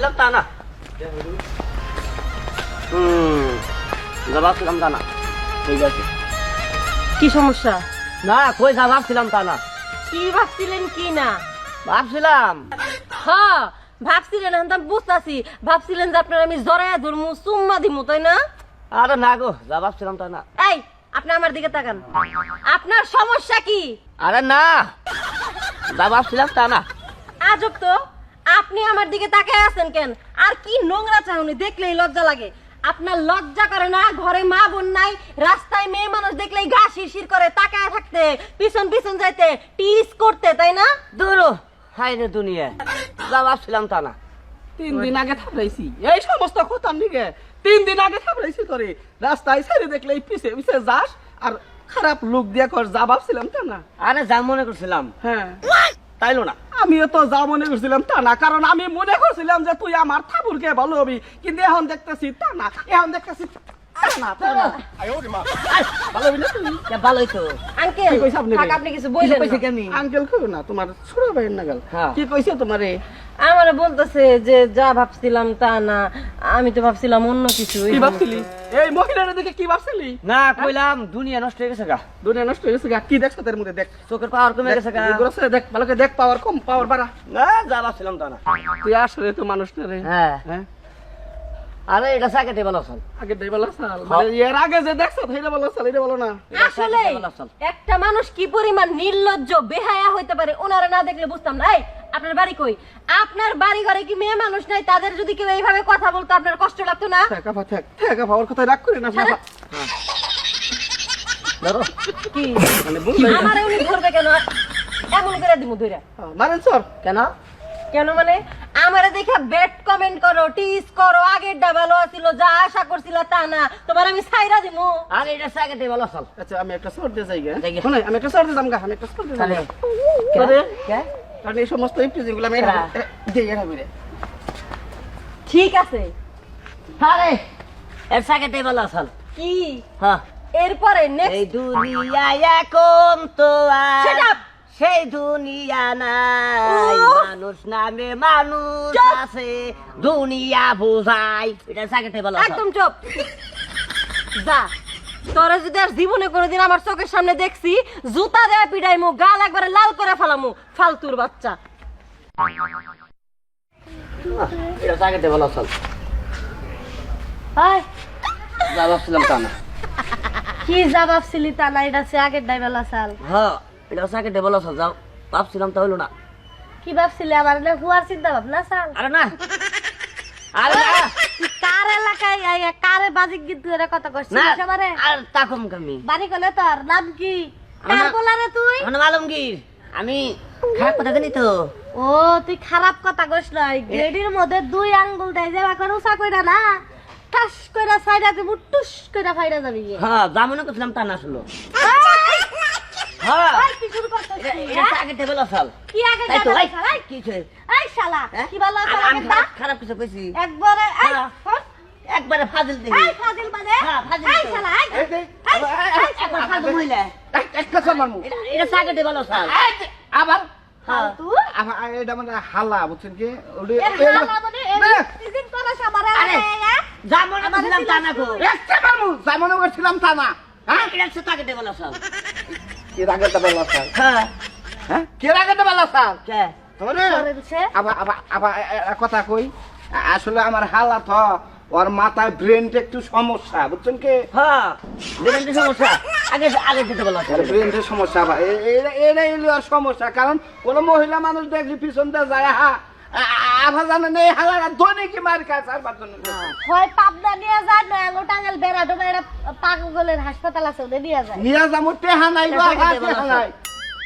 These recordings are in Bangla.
ভাবছিলাম তা না। হুম যা ভাবছিলাম তা না। ঠিক আছে। কি সমস্যা? না কই যা ভাবছিলাম তা না। কি ভাবছিলেন কি না? ভাবছিলাম। হ্যাঁ ভাবছিলেন এখন তো আমি বুঝতেছি। ভাবছিলেন যে আপনার আমি জরায়া ধরমু চুম্মা দিমু তাই না? আরে না গো যা ভাবছিলাম তা না। এই আপনি আমার দিকে তাকান। আপনার সমস্যা কি? আরে না যা ভাবছিলাম তা না। আজব তো। আপনি আমার দিকে তাকায় আছেন কেন? আর কি নোংরা চাহনি দেখলেই লজ্জা লাগে। আপনার লজ্জা করে না ঘরে মা বোন নাই রাস্তায় মেয়ে মানুষ দেখলেই গা শিরশির করে তাকায় থাকতে পিছন পিছন যাইতে টিস করতে তাই না? দূর হাই রে দুনিয়া। যা ভাবছিলাম তা না তিন দিন আগে থাপড়াইছি। এই সমস্ত খতাম দিকে তিন দিন আগে থাপড়াইছি করে রাস্তায় ছেড়ে দেখলে পিছে পিছে যাস আর খারাপ লোক দিয়া কর যা ভাবছিলাম তা না। আরে যা মনে করছিলাম। হ্যাঁ। তাইলো না। আমিও তো যা মনে করছিলাম তা না কারণ আমি মনে করছিলাম যে তুই আমার ঠাকুরকে ভালো হবি কিন্তু এখন দেখতেছি তা না এখন দেখতেছি আঙ্কেল কি কইছে তোমার? আমারে বলতেছে যে যা ভাবছিলাম তা না আমি তো ভাবছিলাম অন্য কিছু। কি ভাবছিলি? এই মহিলার দিকে কি ভাবছিলি? না কইলাম দুনিয়া নষ্ট হয়ে গেছে গা। দুনিয়া নষ্ট হয়ে গেছে গা। কি দেখছ তার মধ্যে দেখ। চোখের পাওয়ার কমে গেছে গা। দেখ, এগুলো আছে, দেখ ভালো করে দেখ পাওয়ার কম পাওয়ার বাড়া। না যা ভাবছিলাম তা না। তুই আসলে তো মানুষ না রে। হ্যাঁ। হ্যাঁ? আরে এটা সাকেটে ভালো চল আগে দেই বলো সাল মানে এর আগে যে দেখছ সেইটা বলো সাল এটা বলো না। আসলে। একটা মানুষ কি পরিমাণ নির্লজ্জ বেহায়া হইতে পারে ওনারা না দেখলে বুঝতাম না। এই আপনার বাড়ি কই? আপনার বাড়ি ঘরে কি মেয়ে মানুষ নাই? তাদের যদি কেউ এইভাবে কথা বলতো আপনার কষ্ট লাগতো না? ঠেক ঠেকা পাওয়ার কথা রাগ করি না ছাড়া। ধরো। কি? মানে আমার উনি ধরবে কেন? এমন করে দিমু ধইরা। মারেন সর কেন? কেন মানে? আমারে দেখে বেড কমেন্ট করো টিস করো আগের ডা ভালো ছিল যা আশা করছিল তা না। তোমার আমি ছাইরা দিমু। আরে এটা সাকেটে ভালো চল। আচ্ছা আমি একটা দিয়ে যাই গে। আমি একটা দিয়ে যাম গা আমি একটা দিয়ে কে? কারণ এই সমস্ত ইফটি আমি। দিয়ে এটা মেরে ঠিক আছে। আরে এর সাকেটে ভালো চল। কি? হ্যাঁ। এরপরে এই দুনিয়া এখন তো আর! সেই দুনিয়া নাই। মানুষ নামে মানুষ আছে। দুনিয়া বোঝাই। এটা সাকেটে ভালো একদম চুপ। যা। তোরা যদি আর জীবনে কোনোদিন আমার চোখের সামনে দেখছি জুতা দেয়া গাল একবারে লাল করে ফেলামু ফালতুর বাচ্চা। এটা সাকেটে ভালো চল। হাই। যা ভাবছিলাম তা না। কি যা ভাবছিলি তা না এটা সে আগের হ্যাঁ চল। যাও ভাবছিলাম তা হইল না। কি ভাবছিলি আমার না হুয়ার চিন্তা ভাবনা সাল আরে না। আরে না। কার এলাকায় কারে বাজিক গীত ধরে কথা কইছিস না আমারে? আর তাকম কামি বাড়ি কলে তোর নাম কি? কার আমার- বলারে তুই? মানে আলমগীর। আমি খারাপ কথা জানি তো। ও তুই খারাপ কথা কইস নাই গেডির মধ্যে দুই আঙ্গুল দেয় যে এখন উষা কইরা না টাস কইরা সাইডা দিব টুস কইরা ফাইরা যাবি হ্যাঁ যা মনে করছিলাম তা না হ্যাঁ। কি শুরু করছিস এটা কি আগে? কি এই শালা? কি ভালো? খারাপ- কিছু কইছি। একবারে হ্যাঁ। একবারে ফাজিল দেখি এই ফাজিল মানে? হ্যাঁ, ফাজিল এই তো। শালা এই এই। একবার ফালতু মহিলা এক- একটা সর মারমু। এটা- সাকেটে ভালো যে, আবার হ্যাঁ ফালতু এটা মানে বুঝছেন কি? মানে সামারে আরে। করছিলাম তা না গো। একটা করছিলাম তা না। হ্যাঁ? এটা ভালো কি হ্যাঁ। হ্যাঁ? কি? কে কথা কই। আসলে আমার হালাত হ ওর মাথায় ব্রেনটা একটু সমস্যা বুঝছেন কি? হ্যাঁ কি সমস্যা। আগে আগে দিতে চল ব্রেনটা সমস্যা আবার এ- এ- এটাই হলো ওর সমস্যা কারণ কোন মহিলা মানুষ দেখলি পিছন দিয়ে যায় হা আভা হালারা ধনে কি মার খায় চারবার জন্য হয়। পাবনা নিয়ে যায় বেড়া এটা পাগলের হাসপাতাল আছে ওদের নিয়ে যায়। নিয়ে যাব টেহা নাই গো টেহা বলো। নাই।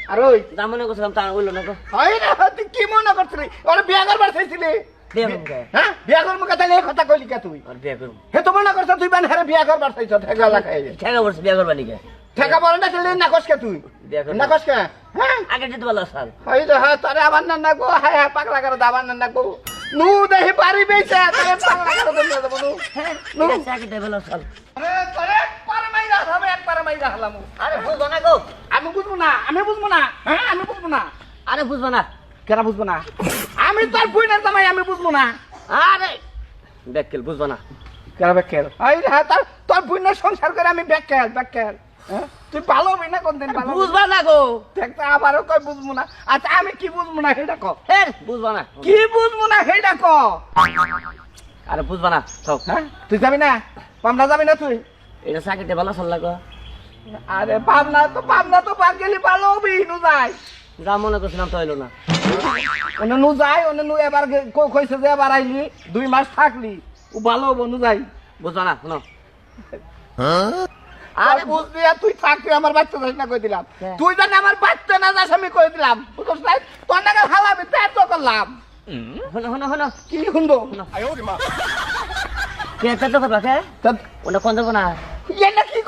আর ওই যা মনে করছিলাম তা হইল না গো। হয় না তুই কি মনে করছিলি? ওরা বিয়া করবার চাইছিলি? বিয়ে করুন কে হ্যাঁ বিয়া করব কথা এই কথা কইলি কে তুই। আর বিয়ে করুন হে তো মনে করছ তুই বান হেরে বিয়া করবার চাইছ ঠেকা লাগাই ঠেকা বলছে বিয়ে করবা নিকে? ঠেকা বলে না চলে না কসকে তুই? বিয়ে করবা না কসকে হ্যাঁ আগে দিতে ভালো চল ওই তো হ্যাঁ তোরে আবার না না গো হ্যাঁ হ্যাঁ পাগলা করে দাবার না না গো নু দেহি পারি বেইছে তোরে পাগলা করে দেন দেব নু। হ্যাঁ নু। এটা আগে ভালো চল আরে তোরে পার মাইরা হবে এক মাইরা হলাম আরে বুঝব না গো আমি বুঝব না আমি বুঝব না হ্যাঁ আমি বুঝব না। আরে বুঝব না কেন বুঝব না। আমি তোর বুইনার জামাই আমি বুঝব না। আরে ব্যাককেল বুঝবা না। কেন ব্যাকেল এই রে তোর তোর বোনের সংসার করে আমি ব্যাকেল ব্যাকেল হ্যাঁ? তুই ভালো হবি না কোনদিন? বুঝবা না গো। দেখতে আবারও কই বুঝব না। আচ্ছা আমি কি বুঝব না সেটা ক। হে বুঝবা না। কি বুঝব না সেটা ক। আরে বুঝবা না সব হ্যাঁ? তুই যাবি না? পাবনা যাবি না তুই? এটা চাকরিতে ভালো চল লাগো আরে পাবনা তো পাবনা তো বাদ গেলি ভালো হবি নু যাই যা মনে করছিলাম তো হইল না। নু যাই নু এবার কইছে যে এবার আইলি দুই মাস থাকলি ও ভালো হব নু যাই। বুঝবা না শোনো। আরে বুঝলি আর তুই থাকবি আমার বাচ্চা যাস না কই দিলাম। হ্যাঁ। তুই জানি আমার বাচ্চা না যাস আমি কই দিলাম। বুঝছ নাই? তোর নাকি হালাবি তাই তো করলাম। শোনো শোনো শোনো কি শুনব? কে কে তো করবা কে? ওটা কোন দেবো না?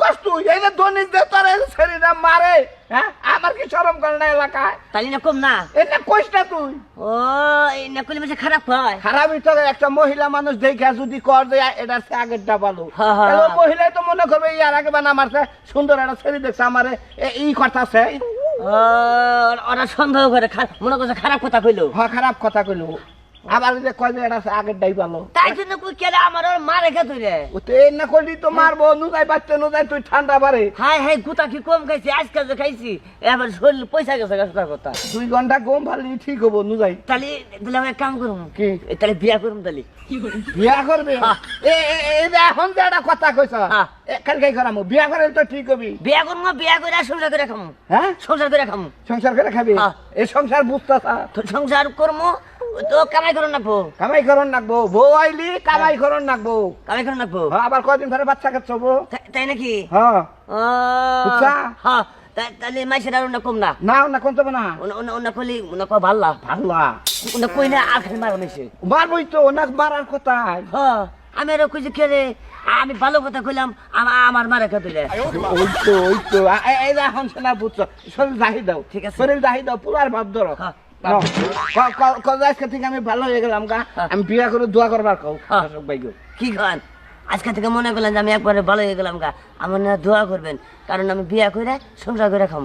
দে তোর এই শরীরে মারে হ্যাঁ? আমার কি শরম করে না এলাকায়? তালি না কম না। এটা কইস না তুই। ও এই নকলি বেশি খারাপ হয়। খারাপ ভিতরে একটা মহিলা মানুষ দেখে যদি কর দেয় এটা সে আগেরটা ভালো। তাহলে। মহিলা তো মনে করবে ইয়ার আগে বানা মারছে সুন্দর একটা ছেলে দেখছে আমারে এ- এই কথা আছে ওরা সন্দেহ করে মনে করছে খারাপ কথা কইলো। হ্যাঁ খারাপ কথা কইলো। আবার যে কয় ভালো তাই জন্য কই কেলে আমার তুই রে ও তো এই না করলি তো মারবো বাচ্চা তুই ঠান্ডা হাই হাই গুতা কি কম খাইছি যে খাইছি এবার শরীর পয়সা গেছে গাছটার কথা দুই ঘণ্টা ভালি ঠিক হব তাহলে এক কাম করুম। কি? এ, তাহলে বিয়া করুম তাহলে। বিয়া করবে। এ এ- এ- এখন যে একটা কথা কইছ। কালকে করামো বিয়া করে তো ঠিক হবি। বিয়া করুম বিয়া করে সংসার করে খামু। হ্যাঁ? সংসার করে খামু। সংসার করে খাবি। এই সংসার বুঝতা তো সংসার করমু তো কামাই করুন নাকবো কামাই করন নাকবো বউ। আইলি কামাই করন নাকবো কামাই করুন নাকবো হ্যাঁ, আবার কয়দিন ধরে বাচ্চা বউ? তাই- নাকি? হ্যাঁ? হ্যাঁ। তাহলে মাইসের আর কম না। না কোন না। অন্য কলি অন্য কো ভাল্লা। ভাল্লা। অন্য কই না আর খালি মারা মেশে মারবই তো মারার হ্যাঁ আমি আর আমি ভালো কথা কইলাম আমা- আমার মারা কে দিলে। ওই তো ওই তো এ- এই এখন শোনা বুঝছ শরীর দাহি দাও। ঠিক আছে। শরীর দাহি দাও পুরার ভাব ধরো। হ্যাঁ। আজকে থেকে আমি ভালো হয়ে গেলাম গা। হ্যাঁ। আমি বিয়া করে দোয়া করবার কও হ্যাঁ। কি খান আজকে থেকে মনে করলেন যে আমি একবারে ভালো হয়ে গেলাম গা। আমার না দোয়া করবেন কারণ আমি বিয়া করে সংসার করে খাম।